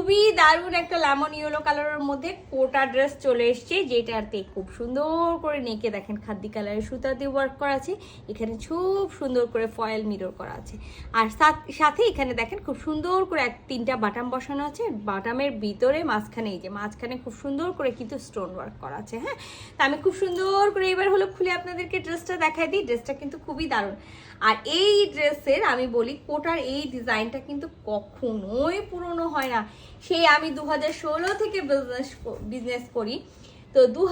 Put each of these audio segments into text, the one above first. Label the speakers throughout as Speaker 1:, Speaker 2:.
Speaker 1: খুবই দারুণ একটা লেমন ইয়েলো কালারের মধ্যে কোটা ড্রেস চলে এসছে, যেটাতে খুব সুন্দর করে নেকে দেখেন খাদ্দি কালারের সুতা দিয়ে ওয়ার্ক করা আছে, এখানে খুব সুন্দর করে ফয়েল মিরর করা আছে। আর সাথ- সাথে এখানে দেখেন খুব সুন্দর করে এক, তিনটা বাটাম বসানো আছে, বাটামের ভিতরে মাঝখানে এই যে, মাঝখানে খুব সুন্দর করে কিন্তু স্টোন ওয়ার্ক করা আছে হ্যাঁ? তা আমি খুব সুন্দর করে এবার হলো খুলে আপনাদেরকে ড্রেসটা দেখাই দিই ড্রেসটা কিন্তু খুবই দারুণ। আর এই ড্রেসের আমি বলি কোটার এই ডিজাইনটা কিন্তু কখনোই পুরনো হয় না। সেই আমি দু থেকে বিজনেস বিজনেস করি। তো দু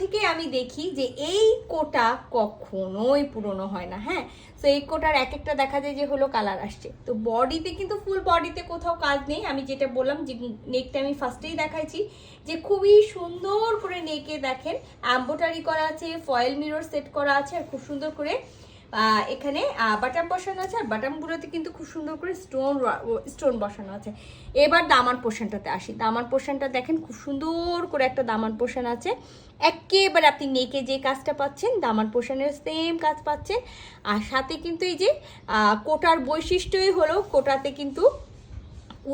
Speaker 1: থেকে আমি দেখি যে এই কোটা কখনোই পুরনো হয় না হ্যাঁ? তো এই কোটার এক একটা দেখা যায় যে হলো কালার আসছে। তো বডিতে কিন্তু ফুল বডিতে কোথাও কাজ নেই। আমি যেটা বললাম যে নেকটা আমি ফার্স্টেই দেখাইছি যে খুবই সুন্দর করে নেকে দেখেন অ্যাম্বোটারি করা আছে ফয়েল মিরর সেট করা আছে আর খুব সুন্দর করে এখানে বাটাম বসানো আছে, আর বাটামগুলোতে কিন্তু খুব সুন্দর করে স্টোন স্টোন বসানো আছে। এবার দামান পোর্শনটাতে আসি। দামান পোর্শনটা দেখেন, খুব সুন্দর করে একটা দামান পোর্শন আছে। একেবারে আপনি নেকে যে কাজটা পাচ্ছেন, দামান পোর্শনের সেম কাজ পাচ্ছেন। আর সাথে কিন্তু এই যে কোটার বৈশিষ্ট্যই হলো, কোটাতে কিন্তু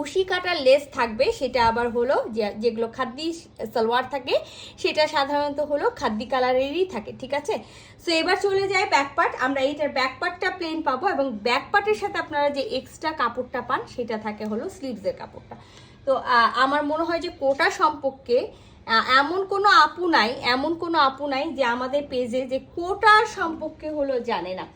Speaker 1: উশি কাটার লেস থাকবে, সেটা আবার হলো যেগুলো খাদ্দি সালোয়ার থাকে, সেটা সাধারণত হলো খাদ্দি কালারেরই থাকে, ঠিক আছে? সো এবার চলে যায় ব্যাক পার্ট আমরা এইটার ব্যাক পার্টটা প্লেন পাবো এবং ব্যাক পার্টের সাথে আপনারা যে এক্সট্রা কাপড়টা পান, সেটা থাকে হলো স্লিভসের কাপড়টা। তো আমার মনে হয় যে কোটা সম্পর্কে এমন কোনো আপু নাই, এমন কোনো আপু নাই যে আমাদের পেজে যে কোটা সম্পর্কে হলো জানে না।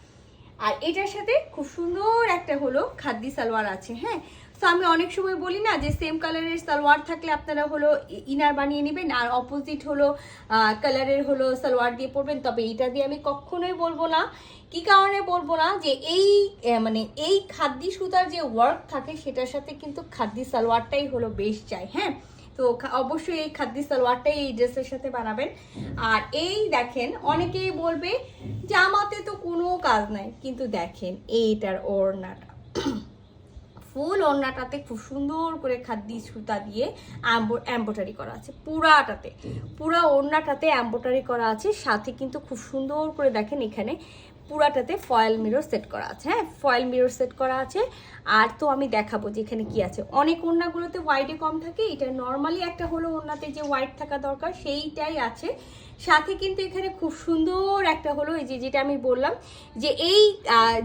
Speaker 1: আর এটার সাথে খুব সুন্দর একটা হলো খাদ্দি সালোয়ার আছে হ্যাঁ? তো আমি অনেক সময় বলি না যে সেম কালারের সালোয়ার থাকলে আপনারা হলো ইনার বানিয়ে নেবেন আর অপোজিট হলো কালারের হলো সালোয়ার দিয়ে পরবেন। তবে এটা দিয়ে আমি কখনোই বলব না। কি কারণে বলব না যে এই মানে এই খাদ্যি সুতার যে ওয়ার্ক থাকে সেটার সাথে কিন্তু খাদ্দি সালোয়ারটাই হলো বেশ চাই হ্যাঁ? তো অবশ্যই এই খাদ্দি সালোয়ারটাই এই ড্রেসের সাথে বানাবেন। আর এই দেখেন, অনেকেই বলবে জামাতে তো কোনো কাজ নাই। কিন্তু দেখেন, এইটার ওড়নাটা। ফুল ওড়নাটাতে খুব সুন্দর করে খাদ্দি সুতা দিয়ে এম্বোটারি করা আছে, পুরাটাতে। পুরা ওড়নাটাতে এম্বোটারি করা আছে, সাথে কিন্তু খুব সুন্দর করে দেখেন এখানে পুরাটাতে ফয়েল মিরর সেট করা আছে। হ্যাঁ ফয়েল মিরর সেট করা আছে। আর তো আমি দেখাবো যে এখানে কি আছে। অনেক ওড়নাগুলোতে হোয়াইটে কম থাকে, এটা নর্মালি একটা হলো ওড়নাতে যে হোয়াইট থাকা দরকার, সেইটাই আছে। সাথে কিন্তু এখানে খুব সুন্দর একটা হলো এই যে যেটা আমি বললাম যে এই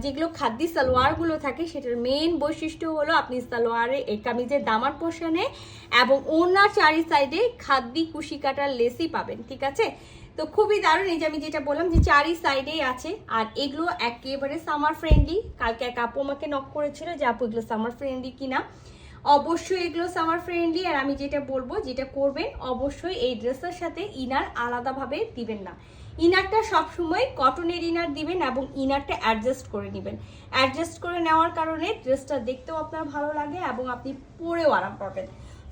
Speaker 1: যেগুলো খাদ্যি সালোয়ারগুলো থাকে সেটার মেন বৈশিষ্ট্য হলো আপনি সালোয়ারে এই কামিজের দামার পোষণে এবং ওনার চারি সাইডে খাদ্যি কুশি কাটার লেসই পাবেন, ঠিক আছে? তো খুবই দারুণ এই যে আমি যেটা বললাম যে চারি সাইডেই আছে আর এগুলো একেবারে সামার ফ্রেন্ডলি কালকে এক আপু আমাকে নক করেছিল যে আপু এগুলো সামার ফ্রেন্ডলি কিনা। অবশ্যই এগুলো সামার ফ্রেন্ডলি আর আমি যেটা বলব, যেটা করবেন, অবশ্যই এই ড্রেসের সাথে ইনার আলাদাভাবে দিবেন না। ইনারটা সবসময় কটনের ইনার দিবেন এবং ইনারটা অ্যাডজাস্ট করে নেবেন। অ্যাডজাস্ট করে নেওয়ার কারণে ড্রেসটা দেখতেও আপনার ভালো লাগে এবং আপনি পরেও আরাম পাবেন।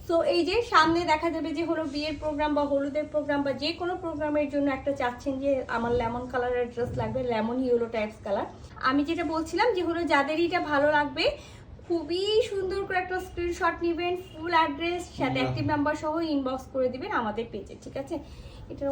Speaker 1: সো এই যে সামনে দেখা যাবে যে হলো বিয়ের প্রোগ্রাম বা হলুদের প্রোগ্রাম বা যে কোনো প্রোগ্রামের জন্য একটা চাচ্ছেন যে আমার লেমন কালারের ড্রেস লাগবে লেমন ইয়েলো টাইপস কালার আমি যেটা বলছিলাম যে হলো যাদের এটা ভালো লাগবে খুবই সুন্দর করে একটা স্ক্রিনশট নেবেন ফুল অ্যাড্রেস সাথে অ্যাক্টিভ নাম্বার সহ ইনবক্স করে দিবেন আমাদের পেজে ঠিক আছে? এটা